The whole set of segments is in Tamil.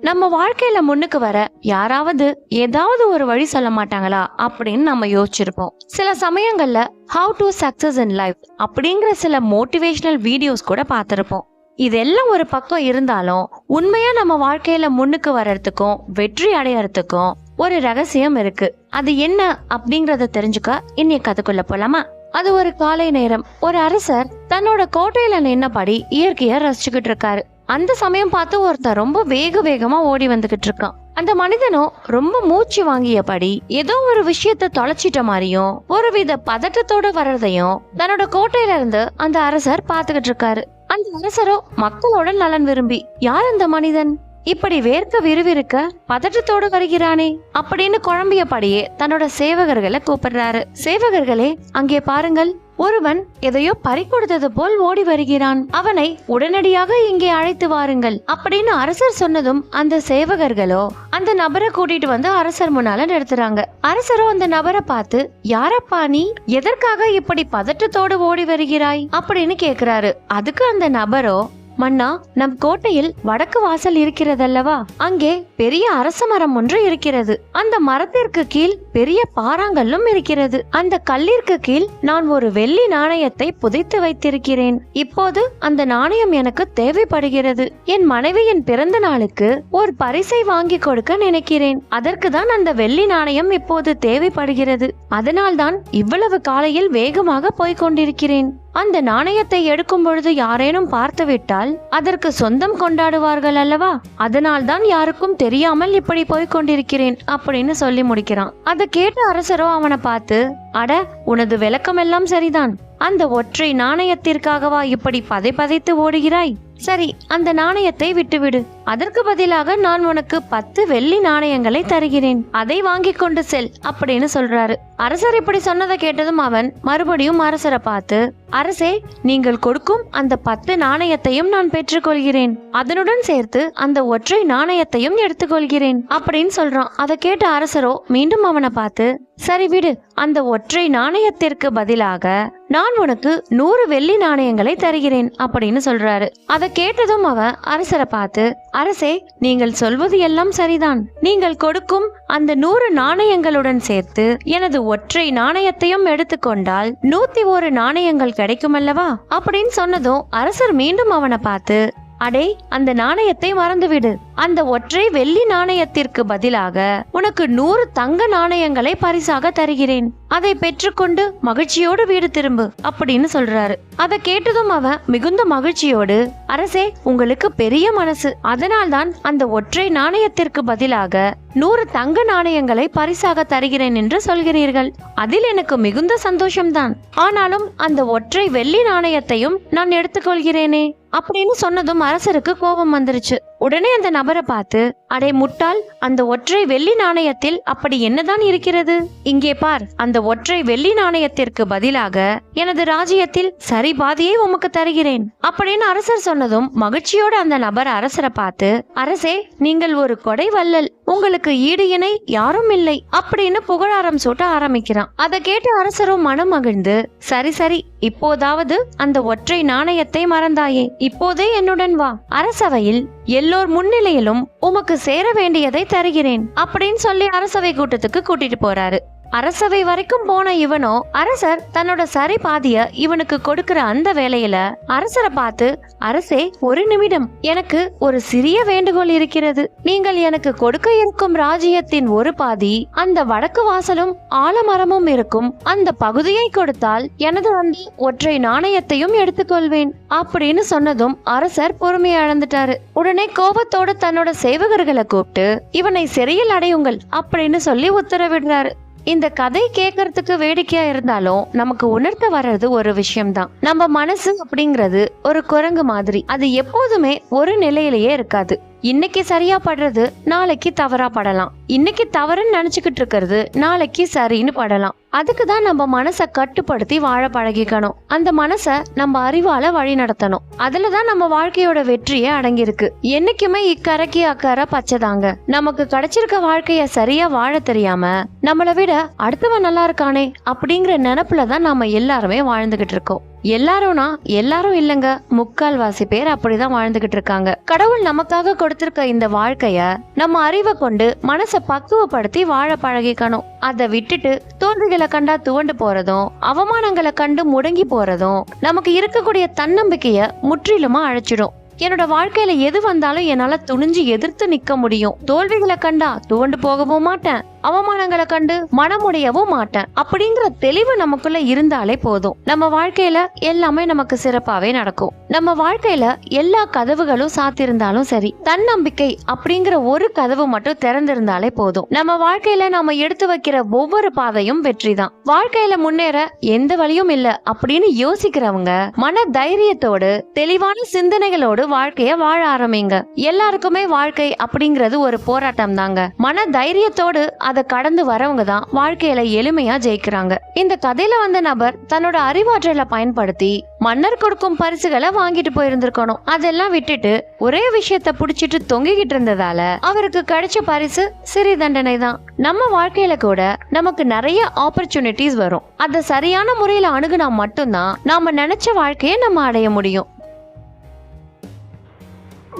நம்ம வாழ்க்கையில முன்னுக்கு வர யாராவது ஏதாவது ஒரு வழி சொல்ல மாட்டாங்களா அப்படின்னு நம்ம யோசிச்சிருப்போம். சில சமயங்கள்ல how to success in life அப்படிங்கிற சில மோட்டிவேஷனல் வீடியோஸ் கூட பார்த்துருப்போம். இதெல்லாம் ஒரு பக்கம் இருந்தாலும் உண்மையா நம்ம வாழ்க்கையில முன்னுக்கு வர்றதுக்கும் வெற்றி அடையறதுக்கும் ஒரு ரகசியம் இருக்கு. அது என்ன அப்படிங்கறத தெரிஞ்சுக்க இன்னைக்கு கதைக்குள்ள போலாமா? அது ஒரு காலை நேரம். ஒரு அரசர் தன்னோட கோட்டையில நின்னபடி இயற்கையை ரசிச்சுக்கிட்டு இருக்காரு. அந்த சமயம் பார்த்து ஒருத்தன் ரொம்ப வேக வேகமாக ஓடி வந்துக்கிட்டு இருக்கான். அந்த மனிதனும் ரொம்ப மூச்சு வாங்கியபடி ஏதோ ஒரு விஷயத்த தொலைச்சிட்ட மாதிரியும் ஒருவித பதட்டத்தோட வர்றதையும் தன்னோட கோட்டையில இருந்து அந்த அரசர் பார்த்துக்கிட்டு இருக்காரு. அந்த அரசரோ மக்களோட நலன் விரும்பி யார் அந்த மனிதன்? இப்படி வேர்க்க விறுவிறுக்க பதட்டத்தோடு வருகிறானே அப்படின்னு குழம்பியபடியே தன்னோட சேவகர்களை கூப்பிடுறாரு. சேவகர்களே அங்கே பாருங்கள். ஒருவன் எதையோ பறி கொடுத்தது போல் ஓடி வருகிறான். அவனை உடனடியாக இங்கே அழைத்து வாருங்கள் அப்படின்னு அரசர் சொன்னதும் அந்த சேவகர்களோ அந்த நபரை கூட்டிட்டு வந்து அரசர் முன்னால நிறுத்துறாங்க. அரசரோ அந்த நபரை பார்த்து யாரப்பா நீ? எதற்காக இப்படி பதட்டத்தோடு ஓடி வருகிறாய்? அப்படின்னு கேக்குறாரு. அதுக்கு அந்த நபரோ மன்னா நம் கோட்டையில் வடக்கு வாசல் இருக்கிறதல்லவா? அங்கே பெரிய அரச மரம் ஒன்று இருக்கிறது. அந்த மரத்திற்கு கீழ் பெரிய பாறாங்கல்லும் இருக்கிறது. அந்த கல்லிற்கு கீழ் நான் ஒரு வெள்ளி நாணயத்தை புதைத்து வைத்திருக்கிறேன். இப்போது அந்த நாணயம் எனக்கு தேவைப்படுகிறது. என் மனைவியின் பிறந்த நாளுக்கு ஒரு பரிசை வாங்கி கொடுக்க நினைக்கிறேன். அதற்கு தான் அந்த வெள்ளி நாணயம் இப்போது தேவைப்படுகிறது. அதனால்தான் இவ்வளவு காலையில் வேகமாக போய்க் கொண்டிருக்கிறேன். அந்த நாணயத்தை எடுக்கும் பொழுது யாரேனும் பார்த்துவிட்டால் அதற்கு சொந்தம் கொண்டாடுவார்கள் அல்லவா? அதனால் தான் யாருக்கும் தெரியாமல் இப்படி போய்க் கொண்டிருக்கிறேன் அப்படின்னு சொல்லி முடிக்கிறான். அதை கேட்ட அரசரோ அவனை பார்த்து அட உனது விளக்கமெல்லாம் சரிதான். அந்த ஒற்றை நாணயத்திற்காகவா இப்படி பதை பதைத்து ஓடுகிறாய்? சரி அந்த நாணயத்தை விட்டுவிடு. அதற்கு பதிலாக நான் உனக்கு பத்து வெள்ளி நாணயங்களை தருகிறேன். அதை வாங்கி கொண்டு செல் அப்படின்னு சொல்றாரு. அரசர் இப்படி சொன்னதை கேட்டதும் அவன் மறுபடியும் அரசரை பார்த்து அரசே நீங்கள் கொடுக்கும் அந்த பத்து நாணயத்தையும் நான் பெற்றுக்கொள்கிறேன். அதனுடன் சேர்த்து அந்த ஒற்றை நாணயத்தையும் எடுத்துக்கொள்கிறேன் அப்படின்னு சொல்றான். அதை கேட்ட அரசரோ மீண்டும் அவனை பார்த்து சரி விடு அந்த ஒற்றை நாணயத்திற்கு பதிலாக நான் உனக்கு நூறு வெள்ளி நாணயங்களை தருகிறேன் அப்படின்னு சொல்றாரு. அதை கேட்டதும் அவன் அரசரை பார்த்து அரசே நீங்கள் சொல்வது எல்லாம் சரிதான். நீங்கள் கொடுக்கும் அந்த நூறு நாணயங்களுடன் சேர்த்து எனது ஒற்றை நாணயத்தையும் எடுத்துக்கொண்டால் நூத்தி ஒரு நாணயங்கள் கிடைக்குமல்லவா? அப்படின்னு சொன்னதும் அரசர் மீண்டும் அவனை பார்த்து அடே அந்த நாணயத்தை மறந்துவிடு. அந்த ஒற்றை வெள்ளி நாணயத்திற்கு பதிலாக உனக்கு நூறு தங்க நாணயங்களை பரிசாக தருகிறேன். அதை பெற்றுக்கொண்டு மகிழ்ச்சியோடு வீடு திரும்பு அப்படின்னு சொல்றாரு. அதை கேட்டதும் அவன் மிகுந்த மகிழ்ச்சியோடு அரசே உங்களுக்கு பெரிய மனசு. அதனால்தான் அந்த ஒற்றை நாணயத்திற்கு பதிலாக நூறு தங்க நாணயங்களை பரிசாக தருகிறேன் என்று சொல்கிறீர்கள். அதில் எனக்கு மிகுந்த சந்தோஷம்தான். ஆனாலும் அந்த ஒற்றை வெள்ளி நாணயத்தையும் நான் எடுத்துக்கொள்கிறேனே. அப்படின்னு சொன்னதும் அரசருக்கு கோபம் வந்துருச்சு. உடனே அந்த நபரை பார்த்து அடே முட்டாள் அந்த ஒற்றை வெள்ளி நாணயத்தில் அப்படி என்னதான் இருக்கிறது? இங்கே பார் அந்த ஒற்றை வெள்ளி நாணயத்திற்கு பதிலாக எனது ராஜ்யத்தில் சரி பாதியை உமக்கு தருகிறேன். அப்படின்னு அரசர் சொன்னதும் மகிழ்ச்சியோட அந்த நபர் அரசரை பார்த்து அரசே நீங்கள் ஒரு கொடை வள்ளல் உங்களுக்கு ஈடு இணை யாரும் இல்லை அப்படின்னு புகழாரம் சூட்ட ஆரம்பிக்கிறான். அதை கேட்டு அரசரும் மனம் மகிழ்ந்து சரி சரி இப்போதாவது அந்த ஒற்றை நாணயத்தை மறந்தாயே இப்போதே என்னுடன் வா. அரசவையில் எல்லோர் முன்னிலையிலும் உமக்கு சேர வேண்டியதை தருகிறேன். அப்படின்னு சொல்லி அரசவை கூட்டத்துக்கு கூட்டிட்டு போறாரு. அரசவை வரைக்கும் போன இவனோ அரசர் தன்னோட சரி பாதிய இவனுக்கு கொடுக்கிற அந்த வேலையில அரசரை பார்த்து அரசே ஒரு நிமிடம் எனக்கு ஒரு சிறிய வேண்டுகோள் இருக்கிறது. நீங்கள் எனக்கு கொடுக்க இருக்கும் ராஜ்யத்தின் ஒரு பாதி அந்த வடக்கு வாசலும் ஆலமரமும் இருக்கும். அந்த பகுதியை கொடுத்தால் எனது அந்த ஒற்றை நாணயத்தையும் எடுத்துக்கொள்வேன் அப்படின்னு சொன்னதும் அரசர் பொறுமையை இழந்துட்டாரு உடனே கோபத்தோட தன்னோட சேவகர்களை கூப்பிட்டு இவனை சிறையில் அடையுங்கள் அப்படின்னு சொல்லி உத்தரவிடுறாரு. இந்த கதை கேட்கறதுக்கு வேடிக்கையா இருந்தாலும் நமக்கு உணர்த்த வர்றது ஒரு விஷயம்தான். நம்ம மனசு அப்படிங்கிறது ஒரு குரங்கு மாதிரி. அது எப்போதுமே ஒரு நிலையிலேயே இருக்காது. இன்னைக்கு சரியா படுறது நாளைக்கு தவறா படலாம். இன்னைக்கு தவறுன்னு நினைச்சுக்கிட்டு இருக்கிறது நாளைக்கு சரின்னு படலாம். அதுக்கு தான் நம்ம மனசை கட்டுப்படுத்தி வாழ பழகிக்கணும். அந்த மனசை நம்ம அறிவால வழி நடத்தணும். அதுல தான் நம்ம வாழ்க்கையோட வெற்றியே அடங்கியிருக்கு. என்னைக்குமே இக்கரைக்கு அக்கறை பச்சைதாங்க நமக்கு கிடைச்சிருக்க வாழ்க்கைய சரியா வாழ தெரியாம நம்மளை விட அடுத்தவன் நல்லா இருக்கானே அப்படிங்கிற நினப்புல தான் நாம எல்லாருமே வாழ்ந்துகிட்டு இருக்கோம். எல்லாரும்னா எல்லாரும் இல்லைங்க. முக்கால்வாசி பேர் அப்படிதான் வாழ்ந்துகிட்டு இருக்காங்க. கடவுள் நமக்காக கொடுத்திருக்க இந்த வாழ்க்கைய நம்ம அறிவை கொண்டு மனசை பக்குவப்படுத்தி வாழ பழகிக்கணும். அதை விட்டுட்டு தோல்விகளை கண்டா துவண்டு போறதும் அவமானங்களை கண்டு முடங்கி போறதும் நமக்கு இருக்கக்கூடிய தன்னம்பிக்கைய முற்றிலுமா அழைச்சிடும். என்னோட வாழ்க்கையில எது வந்தாலும் என்னால துணிஞ்சு எதிர்த்து நிக்க முடியும். தோல்விகளை கண்டா துவண்டு போகவும் மாட்டேன். அவமானங்களை கண்டு மனமுடையவும் மாட்டேன். அப்படிங்கிற தெளிவு நமக்குள்ள இருந்தாலே போதும். நம்ம வாழ்க்கையில எல்லாமே நமக்கு சிறப்பாவே நடக்கும். நம்ம வாழ்க்கையில எல்லா கதவுகளும் சாத்திருந்தாலும் சரி தன்னம்பிக்கை அப்படிங்கிற ஒரு கதவு மட்டும் திறந்திருந்தாலே போதும். நம்ம வாழ்க்கையில நாம எடுத்து வைக்கிற ஒவ்வொரு பாதையும் வெற்றி தான். வாழ்க்கையில முன்னேற எந்த வழியும் இல்ல அப்படின்னு யோசிக்கிறவங்க மன தைரியத்தோடு தெளிவான சிந்தனைகளோடு வாழ்க்கைய வாழ ஆரம்பிங்க. எல்லாருக்குமே வாழ்க்கை அப்படிங்கிறது ஒரு போராட்டம் தாங்க மன தைரியத்தோடு அதை கடந்து வரவங்க தான் வாழ்க்கையில எளிமையா ஜெயிக்கிறாங்க. இந்த கதையில வந்த நபர் தன்னோட அறிவாற்றலை பயன்படுத்தி மன்னர் கொடுக்கும் பரிசுகளை வாங்கிட்டு போயிருந்திருக்கணும். அதெல்லாம் விட்டுட்டு ஒரே விஷயத்த புடிச்சிட்டு தொங்கிக்கிட்டு இருந்ததால அவருக்கு கிடைச்ச பரிசு சிறி தண்டனை தான். நம்ம வாழ்க்கையில கூட நமக்கு நிறைய ஆப்பர்ச்சுனிட்டிஸ் வரும். அதை சரியான முறையில அணுகுனா மட்டும்தான் நாம நினைச்ச வாழ்க்கையை நம்ம அடைய முடியும்.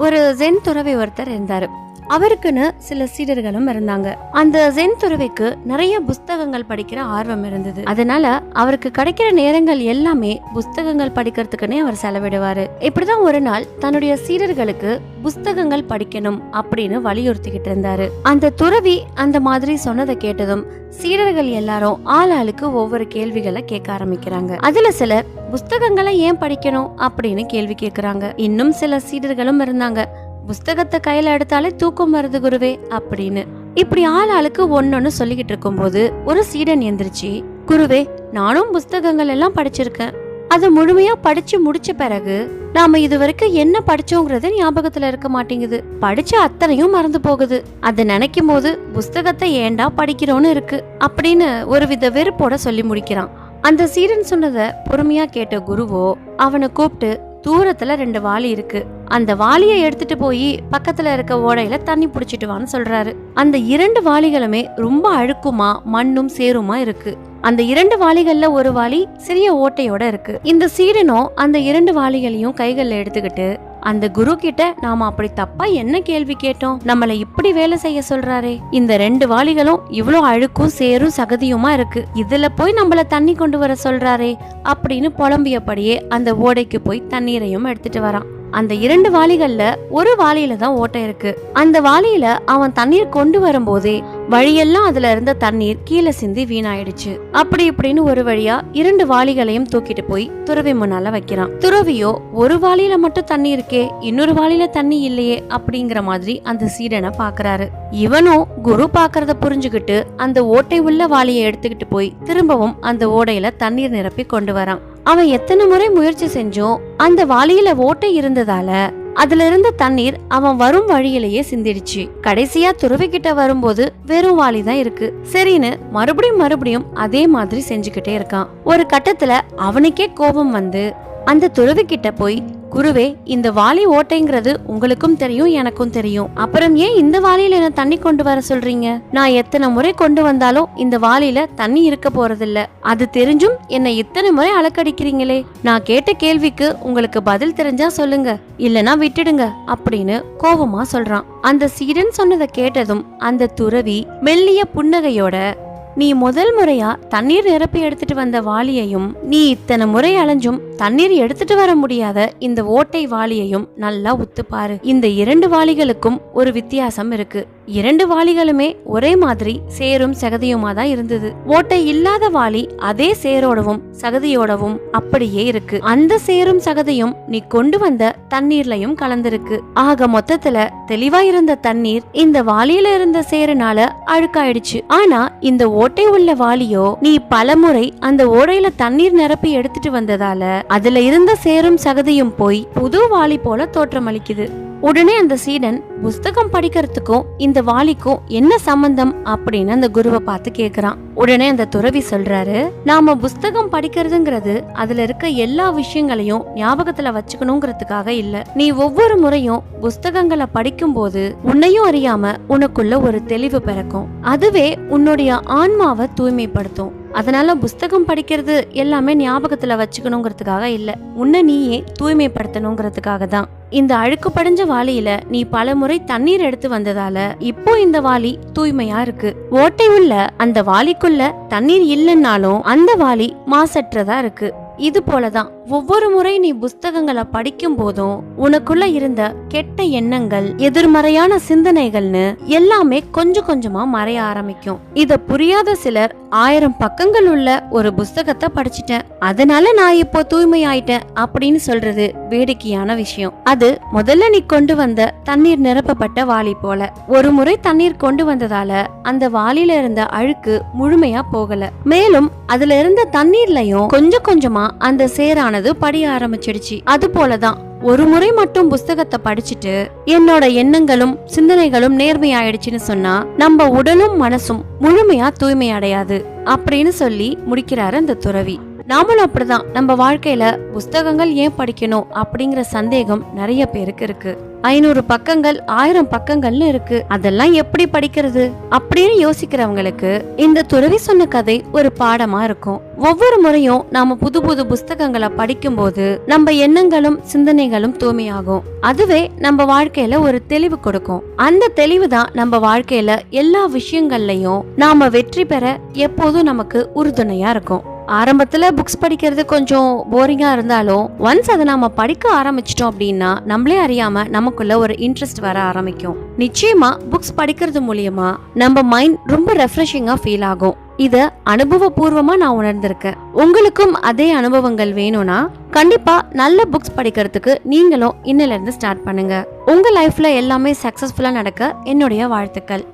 ஒரு ஜென் துறவி ஒருத்தர் இருந்தாரு. அவருக்குன்னு சில சீடர்களும் இருந்தாங்க. அந்த ஜென் துறவிக்கு நிறைய புஸ்தகங்கள் படிக்கிற ஆர்வம் இருந்தது. அதனால அவருக்கு கிடைக்கிற நேரங்கள் எல்லாமே புஸ்தகங்கள் படிக்கிறதுக்குன்னே அவர் செலவிடுவாரு. இப்படிதான் ஒரு நாள் தன்னுடைய சீடர்களுக்கு புஸ்தகங்கள் படிக்கணும் அப்படின்னு வலியுறுத்திக்கிட்டு இருந்தாரு. அந்த துறவி அந்த மாதிரி சொன்னதை கேட்டதும் சீடர்கள் எல்லாரும் ஆள் ஆளுக்கு ஒவ்வொரு கேள்விகளை கேட்க ஆரம்பிக்கிறாங்க. அதுல சிலர் புஸ்தகங்களை ஏன் படிக்கணும்? அப்படின்னு கேள்வி கேட்கிறாங்க. இன்னும் சில சீடர்களும் இருந்தாங்க. புஸ்தகத்தை கையில எடுத்தாலே தூக்கம் வருது குருவே அப்படின்னு. இப்படி ஆள் ஆளுக்கு ஒன்னொன்னு சொல்லிக்கிட்டு இருக்கும்போது ஒரு சீடன் எந்திரிச்சு குருவே நானும் புஸ்தகங்கள் எல்லாம் படிச்சிருக்கேன். அதை முழுமையா படிச்சு முடிச்ச பிறகு நாம இது வரைக்கும் என்ன படிச்சோங்கிறது ஞாபகத்துல இருக்க மாட்டேங்குது. படிச்ச அத்தனையும் மறந்து போகுது. அதை நினைக்கும் போது புஸ்தகத்தை ஏன்டா படிக்கிறோன்னு இருக்கு அப்படின்னு ஒரு வித வெறுப்போட சொல்லி முடிக்கிறான். அந்த சீடன் சொன்னதை பொறுமையா கேட்ட குருவோ அவனை கூப்பிட்டு தூரத்துல ரெண்டு வாளி இருக்கு. அந்த வாளியை எடுத்துட்டு போய் பக்கத்துல இருக்க ஓடையில தண்ணி புடிச்சிட்டு வான்னு சொல்றாரு. அந்த இரண்டு வாளிகளுமே ரொம்ப அழுக்குமா மண்ணும் சேருமா இருக்கு. அந்த இரண்டு வாளிகள்ல ஒரு வாளி சிறிய ஓட்டையோட இருக்கு. இந்த சீடனும் அந்த இரண்டு வாளிகளையும் கைகள்ல எடுத்துக்கிட்டு அந்த குரு கிட்ட நாம அப்படி தப்பா என்ன கேள்வி கேட்டோம்? நம்மள இப்படி வேலை செய்ய சொல்றாரே. இந்த ரெண்டு வாளிகளும் இவ்வளோ அழுக்கும் சேரும் சகதியுமா இருக்கு. இதுல போய் நம்மள தண்ணி கொண்டு வர சொல்றாரே. அப்படின்னு புலம்பியபடியே அந்த ஓடைக்கு போய் தண்ணீரையும் எடுத்துட்டு வரான். அந்த இரண்டு வாளிகள்ல ஒரு வாளியில தான் ஓட்டை இருக்கு. அந்த வாளியில அவன் தண்ணீர் கொண்டு வரும்போதே வழியெல்லாம் அதுல இருந்த தண்ணீர் கீழே சிந்தி வீணாயிடுச்சு. அப்படி இப்படின்னு ஒரு வழியா இரண்டு வாளிகளையும் தூக்கிட்டு போய் துறவி முன்னால வைக்கிறான். துறவியோ ஒரு வாளியில மட்டும் தண்ணி இருக்கே இன்னொரு வாளியில தண்ணி இல்லையே அப்படிங்கிற மாதிரி அந்த சீடனை பாக்குறாரு. இவனும் குரு பாக்குறத புரிஞ்சுகிட்டு அந்த ஓட்டை உள்ள வாளியை எடுத்துக்கிட்டு போய் திரும்பவும் அந்த ஓடையில தண்ணீர் நிரப்பி கொண்டு வரான். அவன் எத்தனை முறை முயற்சி செஞ்சும் அந்த வாளியில ஓட்டை இருந்ததால அதுல இருந்த தண்ணீர் அவன் வரும் வழியிலேயே சிந்திடுச்சு. கடைசியா துறவி கிட்ட வரும்போது வெறும் வாளி தான் இருக்கு. சரின்னு மறுபடியும் மறுபடியும் அதே மாதிரி செஞ்சுக்கிட்டே இருக்கான். ஒரு கட்டத்துல அவனுக்கே கோபம் வந்து அந்த துறவி கிட்ட போய் குருவே இந்த வாளி ஓட்டைங்கிறது உங்களுக்கும் தெரியும் எனக்கும் தெரியும். அப்புறம் ஏன் இந்த வாலியில என்ன தண்ணி கொண்டு வர சொல்றீங்க? நான் எத்தனை முறை கொண்டு வந்தாலும் இந்த வாலியில தண்ணி இருக்க போறதில்ல. அது தெரிஞ்சும் என்னை இத்தனை முறை அலக்கடிக்கிறீங்களே. நான் கேட்ட கேள்விக்கு உங்களுக்கு பதில் தெரிஞ்சா சொல்லுங்க. இல்லனா விட்டுடுங்க அப்படின்னு கோபமா சொல்றான். அந்த சீடன் சொன்னதை கேட்டதும் அந்த துறவி மெல்லிய புன்னகையோட நீ முதல் முறையா தண்ணீர் நிரப்பி எடுத்துட்டு வந்த வாளியையும் நீ இத்தனை முறை அலைஞ்சும் தண்ணீர் எடுத்துட்டு வர முடியாத இந்த ஓட்டை வாளியையும் நல்லா உத்துப்பாரு. இந்த இரண்டு வாளிகளுக்கும் ஒரு வித்தியாசம் இருக்கு. இரண்டு வாளிகளுமே ஒரே மாதிரி சேரும் சகதியுமா தான் இருந்தது. ஓட்டை இல்லாத வாளி அதே சேரோடவும் சகதியோடவும் அப்படியே இருக்கு. அந்த சேரும் சகதியும் நீ கொண்டு வந்த தண்ணீர்லயும் கலந்திருக்கு. ஆக மொத்தத்துல தெளிவா இருந்த தண்ணீர் இந்த வாளியில இருந்த சேருனால அழுக்காயிடுச்சு. ஆனா இந்த ஓட்டை உள்ள வாளியோ நீ பலமுறை அந்த ஓடையில தண்ணீர் நிரப்பி எடுத்துட்டு வந்ததால அதுல இருந்த சேரும் சகதியும் போய் புது வாளி போல தோற்றமளிக்குது. உடனே அந்த சீடன் புஸ்தகம் படிக்கிறதுக்கும் இந்த வாலிக்கும் என்ன சம்பந்தம் அப்படின்னு அந்த குருவை பார்த்து கேக்குறான். உடனே அந்த துறவி சொல்றாரு நாம புஸ்தகம் படிக்கிறதுங்கிறது அதுல இருக்க எல்லா விஷயங்களையும் ஞாபகத்துல வச்சுக்கணுங்கிறதுக்காக இல்ல. நீ ஒவ்வொரு முறையும் புஸ்தகங்களை படிக்கும்போது உன்னையும் அறியாம உனக்குள்ள ஒரு தெளிவு பிறக்கும். அதுவே உன்னுடைய ஆன்மாவை தூய்மைப்படுத்தும். அதனால புஸ்தகம் படிக்கிறது எல்லாமே ஞாபகத்துல வச்சுக்கணுங்கிறதுக்காக இல்ல. உன்னை நீயே தூய்மைப்படுத்தணுங்கிறதுக்காக தான். இந்த அழுக்கு படிஞ்ச வாளியில நீ பல முறை தண்ணீர் எடுத்து வந்ததால இப்போ இந்த வாளி தூய்மையா இருக்கு. ஓட்டை உள்ள அந்த வாளிக்குள்ள தண்ணீர் இல்லைன்னாலும் அந்த வாளி மாசற்றதா இருக்கு. இது போலதான் ஒவ்வொரு முறை நீ புஸ்தகங்களை படிக்கும் போதும் உனக்குள்ள இருந்த கெட்ட எண்ணங்கள் எதிர்மறையான சிந்தனைகள்னு எல்லாமே கொஞ்சம் கொஞ்சமா மறைய ஆரம்பிக்கும். இத புரியாத சிலர் ஆயிரம் பக்கங்கள் உள்ள ஒரு புஸ்தகத்தை படிச்சிட்டேன். அதனால நான் இப்போ தூய்மையாயிட்டேன் அப்படின்னு சொல்றது வேடிக்கையான விஷயம். அது முதல்ல நீ கொண்டு வந்த தண்ணீர் நிரப்பப்பட்ட வாளி போல. ஒரு முறை தண்ணீர் கொண்டு வந்ததால அந்த வாளியில இருந்த அழுக்கு முழுமையா போகல. மேலும் அதுல இருந்த தண்ணீர்லயும் கொஞ்சம் கொஞ்சமா அந்த சேரானது படிய ஆரம்பிச்சிடுச்சு. அது போலதான். ஒரு முறை மட்டும் புஸ்தகத்தை படிச்சுட்டு என்னோட எண்ணங்களும் சிந்தனைகளும் நேர்மையாயிடுச்சுன்னு சொன்னா நம்ம உடலும் மனசும் முழுமையா தூய்மை அடையாது அப்படின்னு சொல்லி முடிக்கிறாரு அந்த துறவி. நாமளும் அப்படிதான். நம்ம வாழ்க்கையில புஸ்தகங்கள் ஏன் படிக்கணும் அப்படிங்கிற சந்தேகம் நிறைய பேருக்கு இருக்கு. ஐநூறு பக்கங்கள் ஆயிரம் பக்கங்கள்னு இருக்கு. அதெல்லாம் எப்படி படிக்கிறது? அப்படின்னு யோசிக்கிறவங்களுக்கு இந்த துறவி சொன்ன கதை ஒரு பாடமா இருக்கும். ஒவ்வொரு முறையும் நாம புது புது புஸ்தகங்களை படிக்கும்போது நம்ம எண்ணங்களும் சிந்தனைகளும் தூய்மையாகும். அதுவே நம்ம வாழ்க்கையில ஒரு தெளிவு கொடுக்கும். அந்த தெளிவு தான் நம்ம வாழ்க்கையில எல்லா விஷயங்கள்லயும் நாம வெற்றி பெற எப்போதும் நமக்கு உறுதுணையா இருக்கும். ஆரம்பத்தில் புக்ஸ் படிக்கிறது கொஞ்சம் போரிங்காக இருந்தாலும் ஒன்ஸ் அதை நம்ம படிக்க ஆரம்பிச்சிட்டோம் அப்படின்னா நம்மளே அறியாமல் நமக்குள்ள ஒரு இன்ட்ரெஸ்ட் வர ஆரம்பிக்கும். நிச்சயமாக புக்ஸ் படிக்கிறது மூலியமா நம்ம மைண்ட் ரொம்ப ரெஃப்ரெஷிங்காக ஃபீல் ஆகும். இதை அனுபவபூர்வமா நான் உணர்ந்திருக்கேன். உங்களுக்கும் அதே அனுபவங்கள் வேணும்னா கண்டிப்பா நல்ல புக்ஸ் படிக்கிறதுக்கு நீங்களும் இன்னில இருந்து ஸ்டார்ட் பண்ணுங்க. உங்க லைஃப்ல எல்லாமே சக்சஸ்ஃபுல்லா நடக்க என்னுடைய வாழ்த்துக்கள்.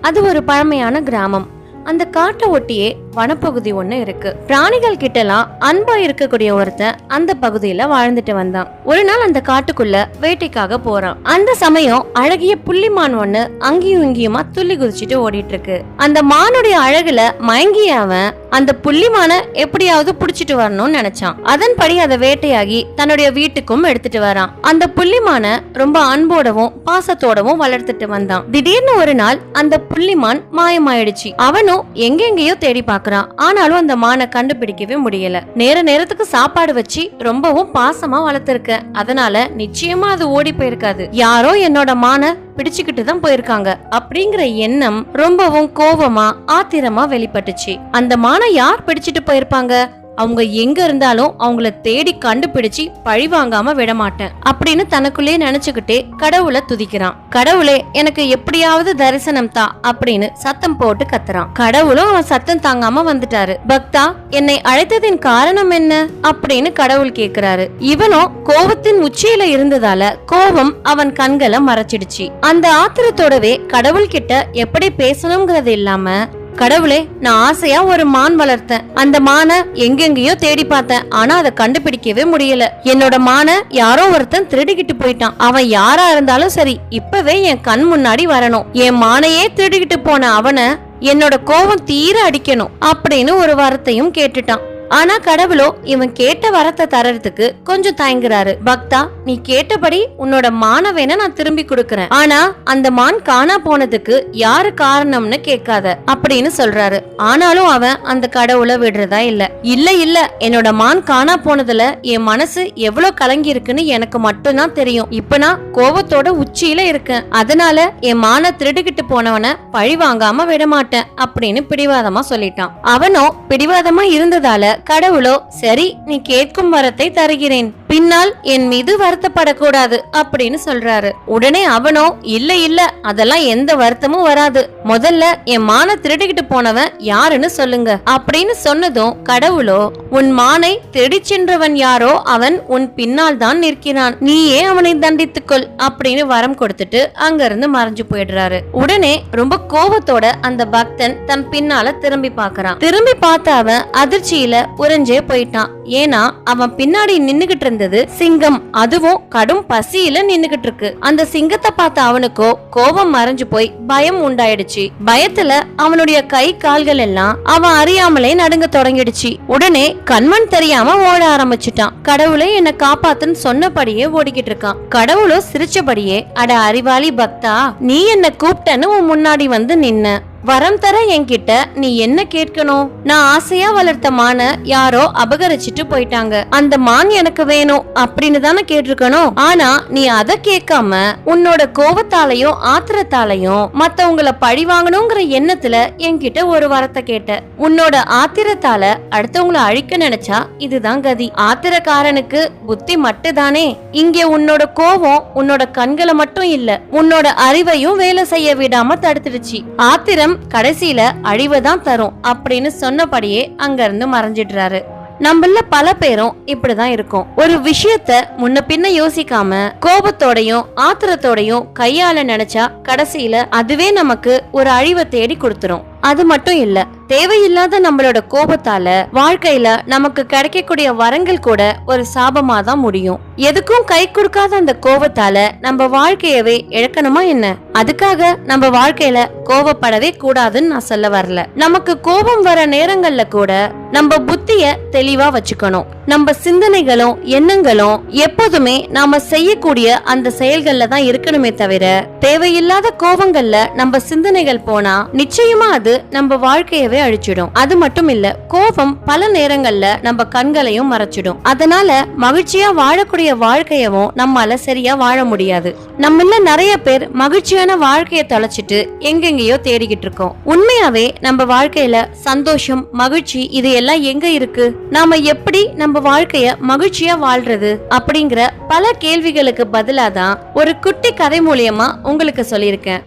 அது ஒரு பழமையான கிராமம். அந்த காட்டை ஒட்டியே வனப்பகுதி ஒன்று இருக்கு. பிராணிகள் கிட்டலாம் அன்பா இருக்கக்கூடிய ஒருத்தன் அந்த பகுதியில வாழ்ந்துட்டு வந்தான். ஒரு நாள் அந்த காட்டுக்குள்ள வேட்டைக்காக போறான். அந்த சமயம் அழகிய புள்ளிமான் ஒண்ணு அங்கேயும் இங்கேயுமா துள்ளி குதிச்சுட்டு ஓடிட்டு இருக்கு அந்த மானுடைய அழகுல மயங்கிய அவன் அந்த புள்ளிமான எப்படியாவது புடிச்சிட்டு வரணும்னு நினைச்சான். அதன்படி அதை வேட்டையாகி தன்னுடைய வீட்டுக்கும் எடுத்துட்டு வரான். அந்த புள்ளிமான ரொம்ப அன்போடவும் பாசத்தோடவும் வளர்த்துட்டு வந்தான். திடீர்னு ஒரு நாள் அந்த புள்ளிமான் மாயமாயிடுச்சு. அவனும் எங்கெங்கேயோ தேடி பாக்குறான் ஆனாலும் அந்த மானை கண்டுபிடிக்கவே முடியல. நேர நேரத்துக்கு சாப்பாடு வச்சு ரொம்பவும் பாசமா வளர்த்திருக்க. அதனால நிச்சயமா அது ஓடி போயிருக்காது. யாரோ என்னோட மானை பிடிச்சுக்கிட்டு தான் போயிருக்காங்க. அப்படிங்கிற எண்ணம் ரொம்பவும் கோவமா ஆத்திரமா வெளிப்பட்டுச்சு. அந்த மானை யார் பிடிச்சிட்டு போயிருப்பாங்க? அவங்க எங்க இருந்தாலும் அவங்கள தேடி கண்டுபிடிச்சு பழி வாங்காம விட மாட்டேன் அப்படின்னு தனக்குள்ளே நினைச்சுக்கிட்டே கடவுளை துதிக்கிறான். கடவுளே எனக்கு எப்படியாவது தரிசனம் தா அப்படின்னு சத்தம் போட்டு கத்துறான். கடவுளும் அவன் சத்தம் தாங்காம வந்துட்டாரு. பக்தா என்னை அழைத்ததின் காரணம் என்ன? அப்படின்னு கடவுள் கேக்குறாரு. இவனும் கோபத்தின் உச்சியில இருந்ததால கோபம் அவன் கண்களை மறைச்சிடுச்சு. அந்த ஆத்திரத்தோடவே கடவுள் கிட்ட எப்படி பேசணுங்கிறது இல்லாம கடவுளே நான் ஆசையா ஒரு மான் வளர்த்தேன். அந்த மானை எங்கெங்கேயோ தேடி பார்த்தேன். ஆனா அதை கண்டுபிடிக்கவே முடியல. என்னோட மானை யாரோ ஒருத்தன் திருடிக்கிட்டு போயிட்டான். அவன் யாரா இருந்தாலும் சரி இப்பவே என் கண் முன்னாடி வரணும். என் மானையே திருடிக்கிட்டு போன அவனை என்னோட கோவம் தீர அடிக்கணும் அப்படின்னு ஒரு வாரத்தையும் கேட்டுட்டான். ஆனா கடவுளோ இவன் கேட்ட வரத்தை தரத்துக்கு கொஞ்சம் தயங்குறாரு. பக்தா நீ கேட்டபடி உன்னோட மான வேணா நான் திரும்பி கொடுக்கறேன். ஆனா அந்த மான் காணா போனதுக்கு யாரு காரணம்னு கேட்காத அப்படின்னு சொல்றாரு. ஆனாலும் அவன் அந்த கடவுளை விடுறதா இல்ல. இல்ல இல்ல என்னோட மான் காணா போனதுல என் மனசு எவ்வளவு கலங்கி இருக்குன்னு எனக்கு மட்டும்தான் தெரியும். இப்ப நான் கோவத்தோட உச்சியில இருக்கேன். அதனால என் மான திருடுகிட்டு போனவன பழி வாங்காம விட மாட்டேன் அப்படின்னு பிடிவாதமா சொல்லிட்டான். அவனோ பிடிவாதமா இருந்ததால கடவுளோ சரி நீ கேட்கும் வரத்தை தருகிறேன். பின்னால் என் மீது வருத்தப்படக்கூடாது அப்படின்னு சொல்றாரு. உடனே அவனோ இல்ல இல்ல அதெல்லாம் எந்த வருத்தமும் வராது. முதல்ல என் மான திருடிக்கிட்டு போனவன் யாருன்னு சொல்லுங்க. அப்படின்னு சொன்னதும் கடவுளோ உன் மானை திருடி சென்றவன் யாரோ அவன் உன் பின்னால் தான் நிற்கிறான். நீயே அவனை தண்டித்துக்கொள். அப்படின்னு வரம் கொடுத்துட்டு அங்க இருந்து மறைஞ்சு போயிடுறாரு. உடனே ரொம்ப கோபத்தோட அந்த பக்தன் தன் பின்னால திரும்பி பாக்குறான் திரும்பி பார்த்த அவன் அதிர்ச்சியில உறைஞ்சே போயிட்டான். ஏன்னா அவன் பின்னாடி நின்னுகிட்டு இருந்தது சிங்கம் அதுவும் கடும் பசியில நின்னுகிட்டு இருக்கு அந்த சிங்கத்தை பார்த்த அவனுக்கோ கோபம் மறைஞ்சு போய் பயம் உண்டாயிடுச்சு. பயத்துல அவனுடைய கை கால்கள் எல்லாம் அவன் அறியாமலே நடுங்க தொடங்கிடுச்சு. உடனே கண்மண் தெரியாம ஓட ஆரம்பிச்சிட்டான். கடவுளே என்ன காப்பாத்துன்னு சொன்னபடியே ஓடிக்கிட்டு இருக்கான். கடவுளோ சிரிச்சபடியே அட அறிவாளி பக்தா நீ என்ன கூப்பிட்டன்னு உன் முன்னாடி வந்து நின்ன. வரம் தர என்கிட்ட நீ என்ன கேட்கணும்? நான் ஆசையா வளர்த்த மான யாரோ அபகரிச்சிட்டு போயிட்டாங்க. அந்த மான் எனக்கு வேணும் அப்படின்னு தானே கேட்டிருக்கணும். ஆனா நீ அதை கேட்காம உன்னோட கோபத்தாலையும் ஆத்திரத்தாலையும் மத்தவங்கள பழி வாங்கணுங்கிற எண்ணத்துல என்கிட்ட ஒரு வரத்தை கேட்ட. உன்னோட ஆத்திரத்தால அடுத்தவங்கள அழிக்க நினைச்சா இதுதான் கதி. ஆத்திரக்காரனுக்கு புத்தி மட்டுதானே இங்கே உன்னோட கோபம் உன்னோட கண்களை மட்டும் இல்ல உன்னோட அறிவையும் வேலை செய்ய விடாம தடுத்துடுச்சு. ஆத்திரம் கடைசியில அழிவை தான் தரும் அப்படின்னு சொன்னபடியே அங்க இருந்து மறைஞ்சிடுறாரு. நம்மள பல பேரும் இப்படிதான் இருக்கும். ஒரு விஷயத்த முன்ன பின்ன யோசிக்காம கோபத்தோடையும் ஆத்திரத்தோடையும் கையால நினைச்சா கடைசியில அதுவே நமக்கு ஒரு அழிவை தேடி கொடுத்துரும். அது மட்டும் இல்ல தேவையில்லாத நம்மளோட கோபத்தால வாழ்க்கையில நமக்கு கிடைக்கக்கூடிய வரங்கள் கூட ஒரு சாபமா தான் முடியும். எதுக்கும் கை கொடுக்காத அந்த கோபத்தால நம்ம வாழ்க்கையவே இழக்கணுமா என்ன? அதுக்காக நம்ம வாழ்க்கையில கோபப்படவே கூடாதுன்னு நான் சொல்ல வரல. நமக்கு கோபம் வர நேரங்கள்ல கூட நம்ம புத்திய தெளிவா வச்சுக்கணும். நம்ம சிந்தனைகளும் எண்ணங்களும் எப்போதுமே நாம செய்யக்கூடிய அந்த செயல்கள்ல தான் இருக்கணுமே தவிர தேவையில்லாத கோபங்கள்ல நம்ம சிந்தனைகள் போனா நிச்சயமா அது நம்ம வாழ்க்கையவே அழிச்சிடும். அது மட்டும் இல்ல கோபம் பல நேரங்கள்ல நம்ம கண்களையும் மறைச்சிடும். அதனால மகிழ்ச்சியா வாழக்கூடிய வாழ்க்கையவும் நம்மால சரியா வாழ முடியாது. நம்மள நிறைய பேர் மகிழ்ச்சியான வாழ்க்கைய தொலைச்சிட்டு எங்கெங்கயோ தேடிக்கிட்டு இருக்கோம். உண்மையாவே நம்ம வாழ்க்கையில சந்தோஷம் மகிழ்ச்சி இது எல்லாம் எங்க இருக்கு? நாம எப்படி நம்ம வாழ்க்கைய மகிழ்ச்சியா வாழ்றது? அப்படிங்கிற பல கேள்விகளுக்கு பதிலாதான் ஒரு குட்டி கதை மூலியமா உங்களுக்கு சொல்லியிருக்கேன்.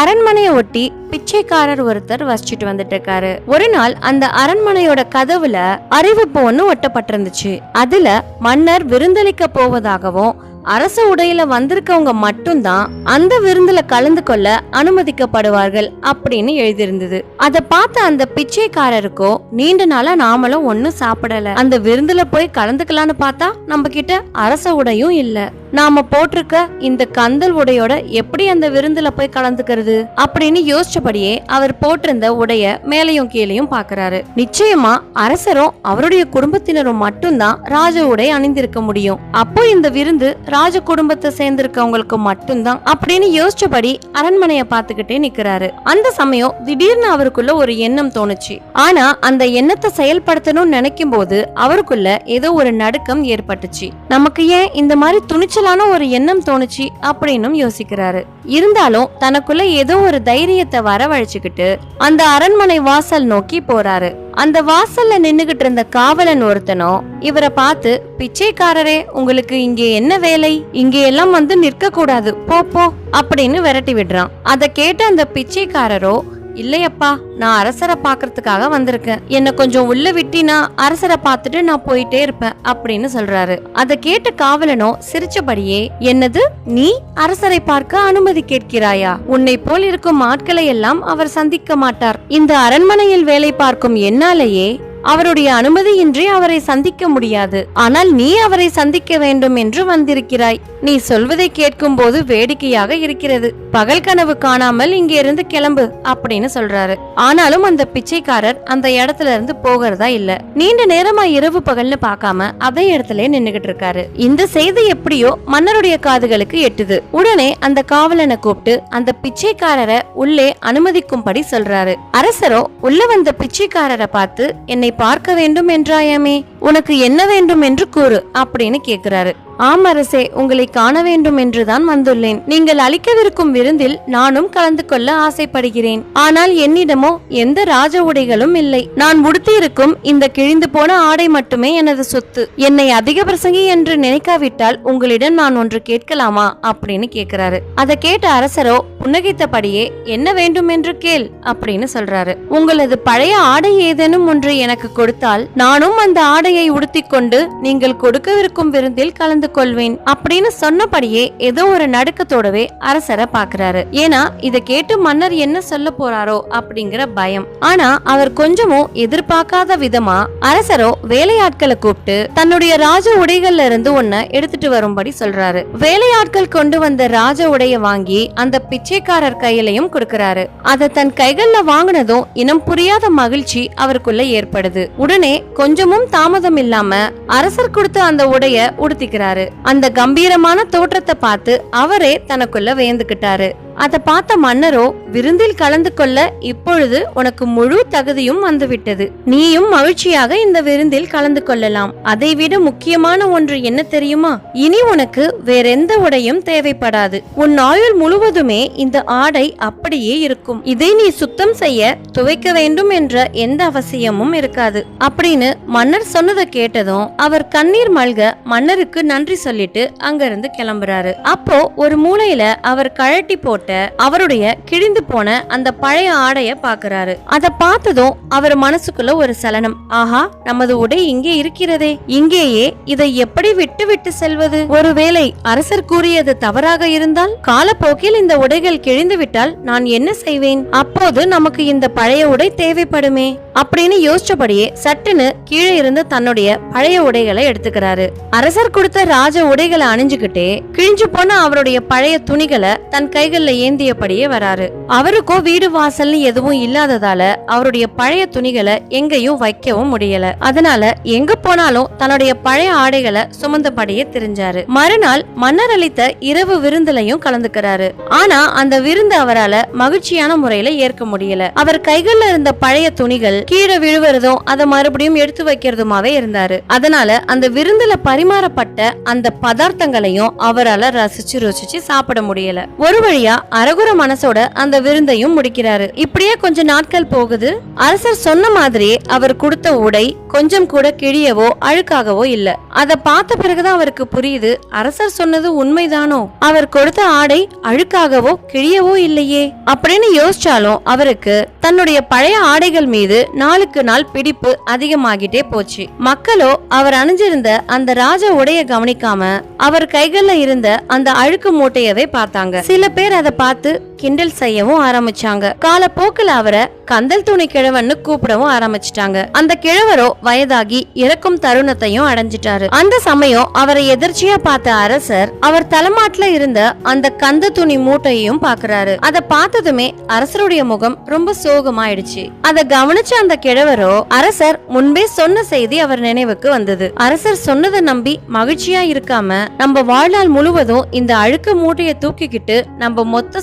அரண்மனையை ஒட்டி பிச்சைக்காரர் ஒருத்தர் வசிச்சுட்டு வந்துட்டு இருக்காரு ஒரு நாள் அந்த அரண்மனையோட கதவுல அறிவிப்பு ஒண்ணு ஒட்டப்பட்டிருந்துச்சு. அதுல மன்னர் விருந்தளிக்க போவதாகவும் அரச உடையில வந்திருக்கவங்க மட்டும்தான் அந்த விருந்துல கலந்து கொள்ள அனுமதிக்கப்படுவார்கள் அப்படின்னு எழுதியிருந்தது. அத பார்த்த அந்த பிச்சைக்காரருக்கோ நீண்ட நாளா நாமளும் ஒன்னும் சாப்பிடல. அந்த விருந்துல போய் கலந்துக்கலான்னு பார்த்தா நம்ம கிட்ட அரச உடையும் இல்லை. நாம போட்டிருக்க இந்த கந்தல் உடையோட எப்படி அந்த விருந்துல போய் கலந்துக்கிறது அப்படின்னு யோசிச்சபடியே அவர் போட்டிருந்த உடைய மேலையும் கீழையும் பாக்குறாரு நிச்சயமா அரசரும் அவருடைய குடும்பத்தினரும் மட்டும்தான் ராஜ உடை அணிந்திருக்க முடியும். அப்போ இந்த விருந்து ராஜ குடும்பத்தை சேர்ந்திருக்கவங்களுக்கு மட்டும்தான் அப்படின்னு யோசிச்சபடி அரண்மனைய பாத்துக்கிட்டே நிக்கிறாரு. அந்த சமயம் திடீர்னு அவருக்குள்ள ஒரு எண்ணம் தோணுச்சு. ஆனா அந்த எண்ணத்தை செயல்படுத்தணும்னு நினைக்கும் போது அவருக்குள்ள ஏதோ ஒரு நடுக்கம் ஏற்பட்டுச்சு. நமக்கு ஏன் இந்த மாதிரி துணிச்சல் துணிச்சலான ஒரு எண்ணம் தோணுச்சு அப்படின்னும் யோசிக்கிறாரு. இருந்தாலும் தனக்குள்ள ஏதோ ஒரு தைரியத்தை வரவழைச்சுக்கிட்டு அந்த அரண்மனை வாசல் நோக்கி போறாரு. அந்த வாசல்ல நின்னுகிட்டு இருந்த காவலன் ஒருத்தனோ இவரை பார்த்து பிச்சைக்காரரே உங்களுக்கு இங்கே என்ன வேலை? இங்கே எல்லாம் வந்து நிற்க கூடாது போ போ அப்படின்னு விரட்டி விடுறான். அதை கேட்ட அந்த பிச்சைக்காரரோ இல்லையப்பா நான் அரசரை பாக்குறதுக்காக வந்திருக்கேன். என்ன கொஞ்சம் உள்ள விட்டினா அரசரை பார்த்துட்டு நான் போயிட்டே இருப்பேன் அப்படின்னு சொல்றாரு. அதை கேட்ட காவலனோ சிரிச்சபடியே என்னது? நீ அரசரை பார்க்க அனுமதி கேட்கிறாயா? உன்னை போல் இருக்கும் ஆட்களை எல்லாம் அவர் சந்திக்க மாட்டார். இந்த அரண்மனையில் வேலை பார்க்கும் என்னாலேயே அவருடைய அனுமதியின்றி அவரை சந்திக்க முடியாது. ஆனால் நீ அவரை சந்திக்க வேண்டும் என்று வந்திருக்கிறாய். நீ சொல்வதை கேட்கும் போது வேடிக்கையாக இருக்கிறது. பகல் கனவு காணாமல் இங்கே இருந்து கிளம்பு அப்படின்னு சொல்றாரு. ஆனாலும் அந்த பிச்சைக்காரர் அந்த இடத்துல இருந்து போகிறதா இல்ல. நீண்ட நேரமா இரவு பகல்னு பார்க்காம அதே இடத்துல நின்னுகிட்டு இருக்காரு. இந்த செய்தி எப்படியோ மன்னருடைய காதுகளுக்கு எட்டுது. உடனே அந்த காவலனை கூப்பிட்டு அந்த பிச்சைக்காரரை உள்ளே அனுமதிக்கும்படி சொல்றாரு. அரசரோ உள்ள வந்த பிச்சைக்காரரை பார்த்து என்னை பார்க்க வேண்டும் என்றாயாமே? உனக்கு என்ன வேண்டும் என்று கூறு அப்படின்னு கேக்குறாரு. ஆம் அரசே உங்களை காண வேண்டும் என்றுதான் வந்துள்ளேன். நீங்கள் அளிக்கவிருக்கும் விருந்தில் நானும் கலந்து கொள்ள ஆசைப்படுகிறேன். ஆனால் என்னிடமோ எந்த ராஜ உடைகளும் இல்லை. நான் உடுத்தியிருக்கும் இந்த கிழிந்து போன ஆடை மட்டுமே எனது சொத்து. என்னை அதிக பிரசங்கி என்று நினைக்காவிட்டால் உங்களிடம் நான் ஒன்று கேட்கலாமா அப்படின்னு கேக்குறாரு அதை கேட்ட அரசரோ புன்னகைத்தபடியே என்ன வேண்டும் என்று கேள் அப்படின்னு சொல்றாரு. உங்களது பழைய ஆடை ஏதேனும் ஒன்று எனக்கு கொடுத்தால் நானும் அந்த ஆடையை உடுத்திக்கொண்டு நீங்கள் கொடுக்கவிருக்கும் விருந்தில் கலந்து கொள்வேன் அப்படின்னு சொன்னபடியே ஏதோ ஒரு நடுக்கத்தோடவே அரசரை பாக்குறாரு ஏன்னா இத கேட்டு மன்னர் என்ன சொல்ல போறாரோ அப்படிங்கிற பயம். ஆனா அவர் கொஞ்சமும் எதிர்பார்க்காத விதமா அரசரோ வேலையாட்களை கூப்பிட்டு தன்னுடைய ராஜ உடைகள்ல இருந்து ஒன்ன எடுத்துட்டு வரும்படி சொல்றாரு. வேலையாட்கள் கொண்டு வந்த ராஜ உடைய வாங்கி அந்த பிச்சைக்காரர் கையிலையும் கொடுக்கறாரு. அதை தன் கைகள்ல வாங்கினதும் இனம் புரியாத மகிழ்ச்சி அவருக்குள்ள ஏற்படுது. உடனே கொஞ்சமும் தாமதம் இல்லாம அரசர் கொடுத்த அந்த உடைய உடுத்திக்கிறாரு. அந்த கம்பீரமான தோற்றத்தை பார்த்து அவரே தனக்குள்ள வேந்துக்கிட்டாரு அதை பார்த்த மன்னரோ விருந்தில் கலந்து கொள்ள இப்பொழுது உனக்கு முழு தகுதியும் வந்துவிட்டது. நீயும் மகிழ்ச்சியாக இந்த விருந்தில் கலந்து கொள்ளலாம். அதைவிட முக்கியமான ஒன்று என்ன தெரியுமா? இனி உனக்கு வேறெந்த உடையும் தேவைப்படாது. உன் ஆயுள் முழுவதுமே இந்த ஆடை அப்படியே இருக்கும். இதை நீ சுத்தம் செய்ய துவைக்க வேண்டும் என்ற எந்த அவசியமும் இருக்காது. அப்படின்னு மன்னர் சொன்னதை கேட்டதும் அவர் கண்ணீர் மல்க மன்னருக்கு நன்றி சொல்லிட்டு அங்கிருந்து கிளம்புறாரு. அப்போ ஒரு மூலையில அவர் கழட்டி போட்டு அவருடைய கிழிந்து போன அந்த பழைய ஆடைய பாக்குறாரு அத பார்த்ததும் அவர் மனசுக்குள்ள ஒரு சலனம். ஆஹா நமது உடை இங்கே இருக்கிறதே. இங்கேயே இதை எப்படி விட்டு விட்டு செல்வது? ஒருவேளை அரசர் கூறியது தவறாக இருந்தால்? காலப்போக்கில் இந்த உடைகள் கிழிந்து விட்டால் நான் என்ன செய்வேன்? அப்போது நமக்கு இந்த பழைய உடை தேவைப்படுமே. அப்படின்னு யோசிச்சபடியே சட்டுன்னு கீழே இருந்து தன்னுடைய பழைய உடைகளை எடுத்துக்கிறாரு. அரசர் கொடுத்த ராஜ உடைகளை அணிஞ்சுக்கிட்டே கிழிஞ்சு போன அவருடைய பழைய துணிகளை தன் கைகள்ல ஏந்தியபடியே வராரு. அவருக்கோ வீடு வாசல்னு எதுவும் இல்லாததால அவருடைய பழைய துணிகளை எங்கேயும் வைக்கவும் முடியல. அதனால எங்க போனாலும் தன்னுடைய பழைய ஆடைகளை சுமந்தபடியே தெரிஞ்சாரு. மறுநாள் மன்னர் அளித்த இரவு விருந்துலையும் கலந்துக்கிறாரு. ஆனா அந்த விருந்து அவரால மகிழ்ச்சியான முறையில ஏற்க முடியல. அவர் கைகள்ல இருந்த பழைய துணிகள் கீழே விழுவுறதும் அதை மறுபடியும் எடுத்து வைக்கிறதுமாவே இருந்தாரு. அதனால அந்த விருந்துல பரிமாறப்பட்ட அந்த பதார்த்தங்களையும் அவரால ரசிச்சு ருசிச்சு சாப்பிட முடியல. ஒரு வழியா அரகுர மனசோட அந்த விருந்தையும் முடிக்கிறாரு. இப்படியே கொஞ்ச நாட்கள் போகுது. அரசர் சொன்ன மாதிரியே அவர் கொடுத்த உடை கொஞ்சம் கூட கிழியவோ அழுக்காகவோ இல்ல. அதை பார்த்த பிறகுதான் அவருக்கு புரியுது அரசர் சொன்னது உண்மைதானோ? அவர் கொடுத்த ஆடை அழுக்காகவோ கிழியவோ இல்லையே? அப்படின்னு யோசிச்சாலும் அவருக்கு தன்னுடைய பழைய ஆடைகள் மீது நாளுக்கு நாள் பிடிப்பு அதிகமாகிட்டே போச்சு. மக்களோ அவர் அணிஞ்சிருந்த அந்த ராஜ உடைய கவனிக்காம அவர் கைகள்ல இருந்த அந்த அழுக்கு மூட்டையவே பார்த்தாங்க. சில பேர் அதை பார்த்து கிண்டல் செய்யவும் ஆரம்பிச்சாங்க. காலப்போக்கில் அவரை கந்தல் துணி கிழவன்னு கூப்பிடவும் ஆரம்பிச்சிட்டாங்க. அந்த கிழவரோ வயதாகி இறக்கும் தருணத்தையும் அடைஞ்சிட்டாரு. அந்த சமயம் அவரை எதிர்ச்சியா பார்த்த அரசர் அவர் தலைமாட்டுல இருந்த அந்த கந்த துணி மூட்டையையும் பாக்குறாரு அதை பார்த்ததுமே அரசருடைய முகம் ரொம்ப சோகமாயிடுச்சு. அதை கவனிச்ச அந்த கிழவரோ அரசர் முன்பே சொன்ன செய்தி அவர் நினைவுக்கு வந்தது. அரசர் சொன்னதை நம்பி மகிழ்ச்சியா இருக்காம நம்ம வாழ்நாள் முழுவதும் இந்த அழுக்க மூட்டையை தூக்கிக்கிட்டு நம்ம மொத்த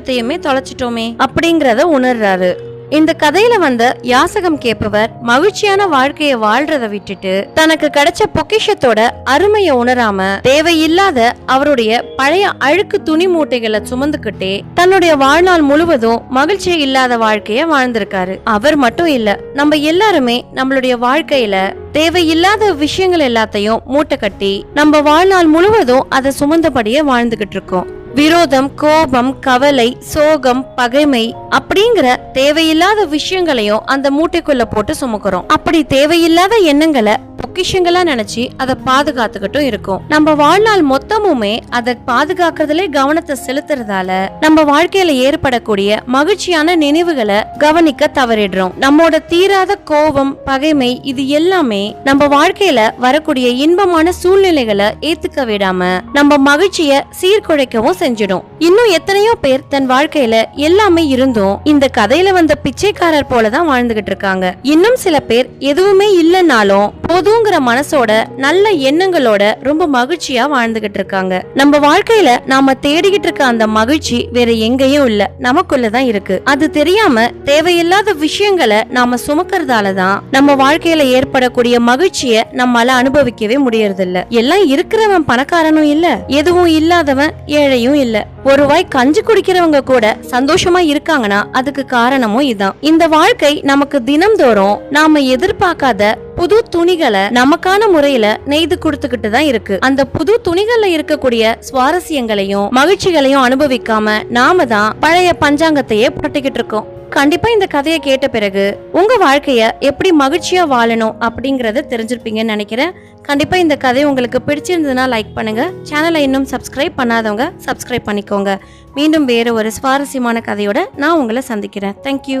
எல்லாத்தையுமே தொலைச்சிட்டோமே. அப்படிங்கறத உணர்றாரு. இந்த கதையில வந்த யாசகம் கேட்பவர் மகிழ்ச்சியான வாழ்க்கைய வாழ்றத விட்டுட்டு தனக்கு கிடைச்ச பொக்கிஷத்தோட அருமைய உணராம தேவையில்லாத அவருடைய பழைய அழுக்கு துணி மூட்டைகளை சுமந்துக்கிட்டே தன்னுடைய வாழ்நாள் முழுவதும் மகிழ்ச்சி இல்லாத வாழ்க்கைய வாழ்ந்திருக்காரு. அவர் மட்டும் இல்ல நம்ம எல்லாருமே நம்மளுடைய வாழ்க்கையில தேவையில்லாத விஷயங்கள் எல்லாத்தையும் மூட்டை கட்டி நம்ம வாழ்நாள் முழுவதும் அதை சுமந்தபடியே வாழ்ந்துகிட்டு இருக்கோம். விரோதம் கோபம் கவலை சோகம் பகைமை அப்படிங்கிற தேவையில்லாத விஷயங்களையும் அந்த மூட்டைக்குள்ள போட்டு சுமக்கிறோம். அப்படி தேவையில்லாத எண்ணங்களை பொக்கிஷங்களா நினைச்சு அதை பாதுகாத்துக்கிட்டும் இருக்கும். நம்ம வாழ்நாள் மொத்தமுமே அதை பாதுகாக்கிறதுல கவனத்தை செலுத்துறதால நம்ம வாழ்க்கையில ஏற்படக்கூடிய மகிழ்ச்சியான நினைவுகளை கவனிக்க தவறிடுறோம். நம்மோட தீராத கோபம் பகைமை இது எல்லாமே நம்ம வாழ்க்கையில வரக்கூடிய இன்பமான சூழ்நிலைகளை ஏத்துக்க விடாம நம்ம மகிழ்ச்சிய சீர்குலைக்கவும் செஞ்சிடும். இன்னும் எத்தனையோ பேர் தன் வாழ்க்கையில எல்லாமே இருந்தும் இந்த கதையில வந்த பிச்சைக்காரர் போலதான் வாழ்ந்துகிட்டு இருக்காங்க. இன்னும் சில பேர் எதுவுமே இல்லைன்னாலும் போதுங்கிற மனசோட நல்ல எண்ணங்களோட ரொம்ப மகிழ்ச்சியா வாழ்ந்துகிட்டு இருக்காங்க. நம்ம வாழ்க்கையில நாம தேடிக்கிட்டு இருக்க அந்த மகிழ்ச்சி வேற எங்கேயும் இல்ல. நமக்குள்ளதான் இருக்கு. அது தெரியாம தேவையில்லாத விஷயங்களை நாம சுமக்கிறதால தான் நம்ம வாழ்க்கையில ஏற்படக்கூடிய மகிழ்ச்சிய நம்மால அனுபவிக்கவே முடியறதில்ல. எல்லாம் இருக்கிறவன் பணக்காரனும் இல்ல. எதுவும் இல்லாதவன் ஏழையும் இல்ல. ஒரு வாய் கஞ்சி குடிக்கிறவங்க கூட சந்தோஷமா இருக்காங்கன்னா அதுக்கு காரணமும் இதான். இந்த வாழ்க்கை நமக்கு தினம்தோறும் நாம எதிர்பார்க்காத புது துணிகளை நமக்கான முறையில நெய்து கொடுத்துக்கிட்டு தான் இருக்கு. அந்த புது துணிகள்ல இருக்கக்கூடிய சுவாரஸ்யங்களையும் மகிழ்ச்சிகளையும் அனுபவிக்காம நாம தான் பழைய பஞ்சாங்கத்தையே புரட்டிக்கிட்டு இருக்கோம். கண்டிப்பா இந்த கதையை கேட்ட பிறகு உங்க வாழ்க்கைய எப்படி மகிழ்ச்சியா வாழணும் அப்படிங்கறத தெரிஞ்சிருப்பீங்கன்னு நினைக்கிறேன். கண்டிப்பா இந்த கதை உங்களுக்கு பிடிச்சிருந்ததுன்னா லைக் பண்ணுங்க. சேனலை இன்னும் சப்ஸ்கிரைப் பண்ணாதவங்க சப்ஸ்கிரைப் பண்ணிக்கோங்க. மீண்டும் வேற ஒரு சுவாரஸ்யமான கதையோட நான் உங்களை சந்திக்கிறேன். தேங்க்யூ